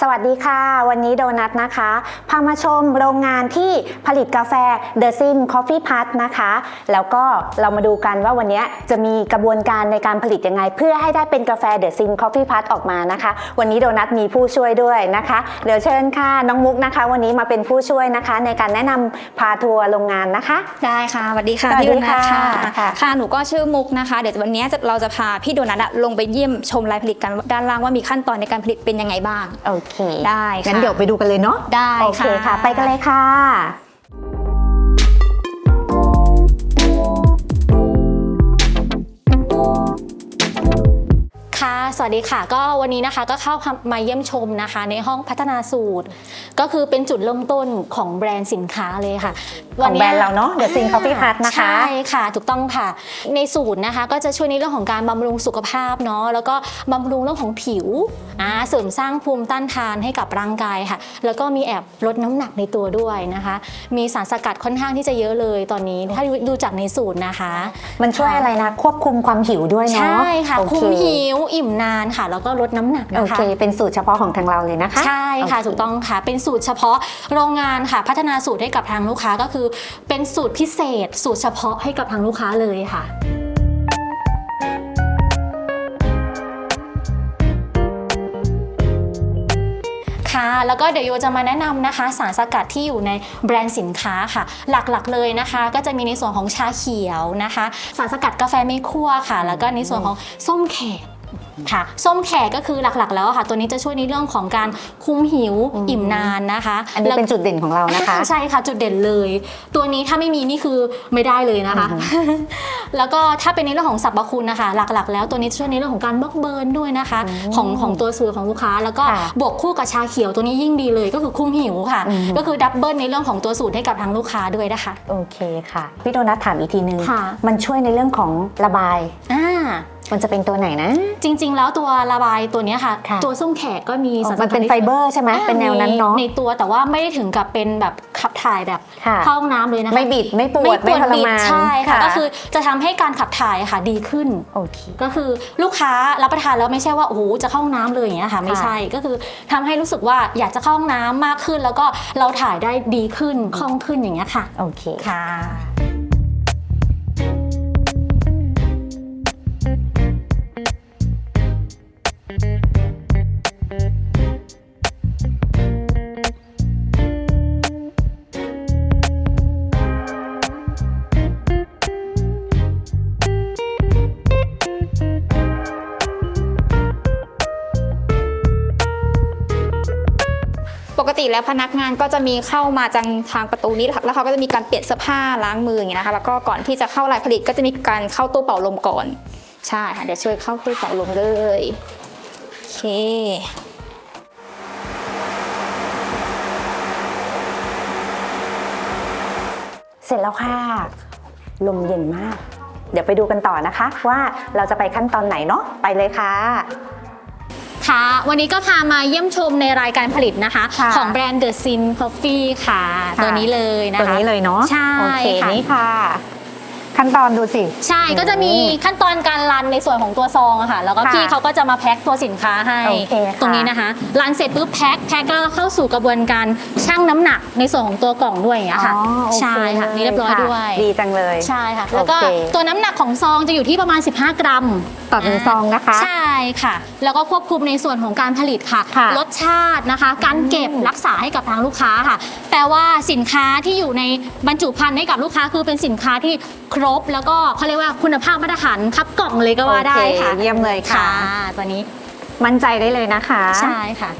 สวัสดีค่ะ วันนี้โดนัทนะคะ พามาชมโรงงานที่ผลิตกาแฟ The Sim Coffee Put นะคะ แล้วก็เรามาดูกันว่าวันนี้จะมีกระบวนการในการผลิตยังไง เพื่อให้ได้เป็นกาแฟ The Sim Coffee Put ออกมานะคะ วันนี้โดนัทมีผู้ช่วยด้วยนะคะ เดี๋ยวเชิญค่ะน้องมุกนะคะ วันนี้มาเป็นผู้ช่วยนะคะ ในการแนะนำพาทัวร์โรงงานนะคะ ได้ค่ะสวัสดีค่ะสวัสดีพี่โดนัทค่ะค่ะ ค่ะค่ะหนูก็ชื่อมุกนะคะ เดี๋ยววันนี้จะเราจะพาพี่โดนัทอะลงไปเยี่ยมชมรายผลิตกันด้านล่างว่ามีขั้นตอนในการผลิตเป็นยังไงบ้าง โอเคได้ค่ะงั้นเดี๋ยวไปดูกันเลยเนาะได้โอเคค่ะค่ะไปกันเลยค่ะ สวัสดีค่ะ ก็วันนี้นะคะก็เข้ามาเยี่ยมชมนะคะ ในห้องพัฒนาสูตร ก็คือเป็นจุดเริ่มต้นของแบรนด์สินค้าเลยค่ะของวัแบรนด์เราเนอะ The Sim Coffee Put นะคะ ใช่ค่ะ ถูกต้องค่ะ ในสูตรนะคะ ก็จะช่วยในเรื่องของการบำรุงสุขภาพเนาะแล้วก็บำรุงเรื่องของผิวอ่าเสริมสร้างภูมิต้านทานให้กับร่างกายค่ะ แล้วก็มีแอบลดน้ำหนักในตัวด้วยนะคะ มีสารสกัดค่อนข้างที่จะเยอะเลยตอนนี้ ถ้าดูจากในสูตรนะคะ มันช่วยอะไรนะควบคุมความหิวด้วยเนาะใช่ค่ะโอคุเมหิวอิ่มนานค่ะ แล้วก็ลดน้ำหนักโอนะคะเค เป็นสูตรเฉพาะของทางเราเลยนะคะ ใช่ค่ะโอเถูกต้องค่ะ เป็นสูตรเฉพาะโรงงานค่ะ พัฒนาสูตรให้กับทางลูกค้าก็คือ เป็นสูตรพิเศษ สูตรเฉพาะให้กับทางลูกค้าเลยค่ะค่ะแล้วก็เดี๋ยวโยจะมาแนะนำนะคะ สารสกัดที่อยู่ในแบรนด์สินค้าค่ะ หลักๆเลยนะคะ ก็จะมีในส่วนของชาเขียวนะคะ สารสกัดกาแฟไม่คั่วค่ะ แล้วก็ในส่วนของส้มแขก ค่ะส้มแขกก็คือหลักๆ แล้วอะค่ะ ตัวนี้จะช่วยในเรื่องของการคุมหิวอืมอิ่มนานนะคะอันนี้เป็นจุดเด่นของเรานะคะ ใช่ค่ะจุดเด่นเลย ตัวนี้ถ้าไม่มีนี่คือไม่ได้เลยนะคะอือฮึแล้วก็ถ้าเป็นในเรื่องของสรรพคุณนะคะ หลักๆ แล้วตัวนี้จะช่วยในเรื่องของการบล็อกเบิร์นด้วยนะคะอืมของของตัวสูตรของลูกค้า แล้วก็ค่ะบวกคู่กับชาเขียวตัวนี้ยิ่งดีเลยก็คือคุมหิวค่ะ อือฮึ ก็คือดับเบิลในเรื่องของตัวสูตรให้กับทางลูกค้าด้วยนะคะโอเคค่ะ พี่โดนัทถามอีกทีนึง ค่ะมันช่วยในเรื่องของระบาย อ่า มันจะเป็นตัวไหนนะ จริง ๆ แล้วตัวระบายตัวเนี้ยค่ะ ค่ะ ตัวส้มแขกก็มีสารสมันกัดเป็นไฟเบอร์ใช่ไหมอ่าเป็นแนวนั้นเนาะในตัวแต่ว่าไม่ได้ถึงกับเป็นแบบขับถ่ายแบบค่ะ เข้าห้องน้ำเลยนะคะไม่บิดไม่ปวดไม่ทรบิดมานใช่ค่ะ ก็คือจะทำให้การขับถ่ายค่ะดีขึ้น โอเค ก็คือลูกค้ารับประทานแล้วไม่ใช่ว่าโอ้โหจะเข้าห้องน้ำเลยอย่างเงี้ยค่ะไม่ใช่ก็คือทำให้รู้สึกว่าอยากจะเข้าห้องน้ำมากขึ้น แล้วก็เราถ่ายได้ดีขึ้นคล่องขึ้นอย่างเงี้ยค่ะ โอเค ค่ะ ปกติแล้วพนักงานก็จะมีเข้ามาจังทางประตูนี้แล้วเขาก็จะมีการเปลี่ยนเสื้อผ้าล้างมืออย่างเงี้ยนะคะ แล้วก็ก่อนที่จะเข้ารายผลิตก็จะมีการเข้าตู้เป่าลมก่อน ใช่ค่ะเดี๋ยวช่วยเข้าตู้เป่าลมเลยโอเคเสร็จแล้วค่ะ ลมเย็นมาก เดี๋ยวไปดูกันต่อนะคะ ว่าเราจะไปขั้นตอนไหนเนาะไปเลยค่ะ ค่ะ วันนี้ก็พามาเยี่ยมชมในรายการผลิตนะคะ ค่ะ ของแบรนด์ The Sin Coffee ค่ะค่ะ ตัวนี้เลยนะคะ ตัวนี้เลยเนาะใช่โอเคค่ะ นี่ค่ะ ขั้นตอนดูสิ ใช่ก็จะมีขั้นตอนการรันในส่วนของตัวซองอะค่ะ แล้วก็ค่ะพี่เขาก็จะมาแพ็คตัวสินค้าให้ โอเคค่ะตรงนี้นะคะรันเสร็จปุ๊บแพ็คแพ็คก็เข้าสู่กระบวนการชั่งน้ำหนักในส่วนของตัวกล่องด้วยอย่างเงี้ยค่ะ อ๋อโอเคใช่ค่ะนี่เรียบร้อยค่ะด้วย ดีจังเลย ใช่ค่ะ แล้วก็โอเคตัวน้ำหนักของซองจะอยู่ที่ประมาณ 15 กรัม ต่อหนึ่งซองนะคะ ใช่ค่ะ แล้วก็ควบคุมในส่วนของการผลิตค่ะ ค่ะรสชาตินะคะ การเก็บรักษาให้กับทางลูกค้าค่ะ แต่ว่าสินค้าที่อยู่ในบรรจุภัณฑ์ให้กับลูกค้าคือเป็นสินค้าที่ครบ แล้วก็เขาเรียกว่าคุณภาพมาตรฐานครับกล่องเลยก็ว่าได้ค่ะโอเคเยี่ยมเลยค่ะ ตัวนี้ มั่นใจได้เลยนะคะ ใช่ค่ะ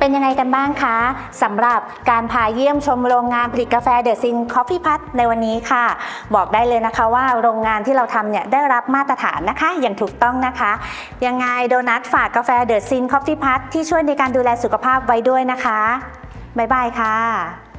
เป็นยังไงกันบ้างคะสำหรับการพาเยี่ยมชมโรงงานผลิตกาแฟเดอะซินคอฟฟี่พัทในวันนี้ค่ะ บอกได้เลยนะคะว่าโรงงานที่เราทำเนี่ยได้รับมาตรฐานนะคะ อย่างถูกต้องนะคะ ยังไงโดนัทฝากกาแฟเดอะซินคอฟฟี่พัทที่ช่วยในการดูแลสุขภาพไว้ด้วยนะคะบ๊ายบายค่ะ